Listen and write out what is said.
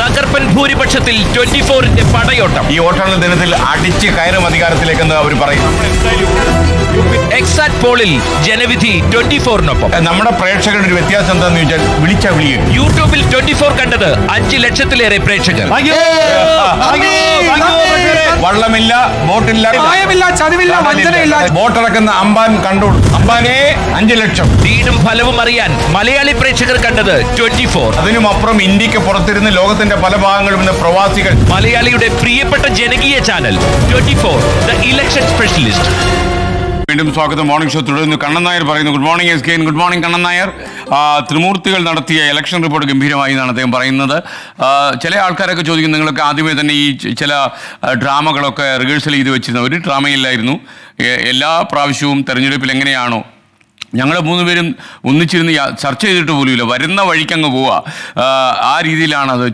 തകർപ്പൻ ഭൂരിപക്ഷത്തിൽ ട്വന്റി ഫോറിന്റെ പടയോട്ടം. ഈ വോട്ടെണ്ണൽ ദിനത്തിൽ അടിച്ച് കയറും അധികാരത്തിലേക്കെന്ന് അവർ പറയും. എക്സാറ്റ് പോളിൽ ജനവിധി ട്വന്റി ഫോറിനൊപ്പം നമ്മുടെ പ്രേക്ഷകരുടെ ഒരു വ്യത്യാസം എന്താന്ന് ചോദിച്ചാൽ വിളിച്ച വിളിയും. യൂട്യൂബിൽ ട്വന്റി ഫോർ കണ്ടത് അഞ്ച് ലക്ഷത്തിലേറെ പ്രേക്ഷകർ. വള്ളമില്ല ബോട്ടില്ല. ന്യായമില്ല, ചതിവില്ല, വഞ്ചനയില്ല. ബോട്ടിറക്കുന്ന അമ്പാൻ കണ്ടു. അമ്പാനെ അഞ്ചു ലക്ഷം. വീടും ഫലവും അറിയാൻ മലയാളി പ്രേക്ഷകർ കണ്ടത് ട്വന്റി ഫോർ അതിനും അപ്പുറം ഇന്ത്യയ്ക്ക് പുറത്തിരുന്ന് ലോകത്തിന്റെ പല ഭാഗങ്ങളും ഇന്ന് പ്രവാസികൾ. മലയാളിയുടെ പ്രിയപ്പെട്ട ജനകീയ channel twenty four the election specialist. വീണ്ടും സ്വാഗതം. മോർണിംഗ് ഷോ തുടരുന്നു. കണ്ണൻ നായർ പറയുന്നു good morning S K good morning Kannan Nair. ത്രിമൂർത്തികൾ നടത്തിയ ഇലക്ഷൻ റിപ്പോർട്ട് ഗംഭീരമായി എന്നാണ് അദ്ദേഹം പറയുന്നത്. ചില ആൾക്കാരൊക്കെ ചോദിക്കും നിങ്ങളൊക്കെ ആദ്യമേ തന്നെ ഈ ചില ഡ്രാമകളൊക്കെ റിഹേഴ്സൽ ചെയ്ത് വെച്ചിരുന്ന ഒരു ഡ്രാമയില്ലായിരുന്നു. എല്ലാ പ്രാവശ്യവും തെരഞ്ഞെടുപ്പിൽ എങ്ങനെയാണോ ഞങ്ങൾ മൂന്നുപേരും ഒന്നിച്ചിരുന്ന് ചർച്ച ചെയ്തിട്ട് പോലുമില്ല. വരുന്ന വഴിക്കങ്ങ് പോവുക ആ, രീതിയിലാണ് അത്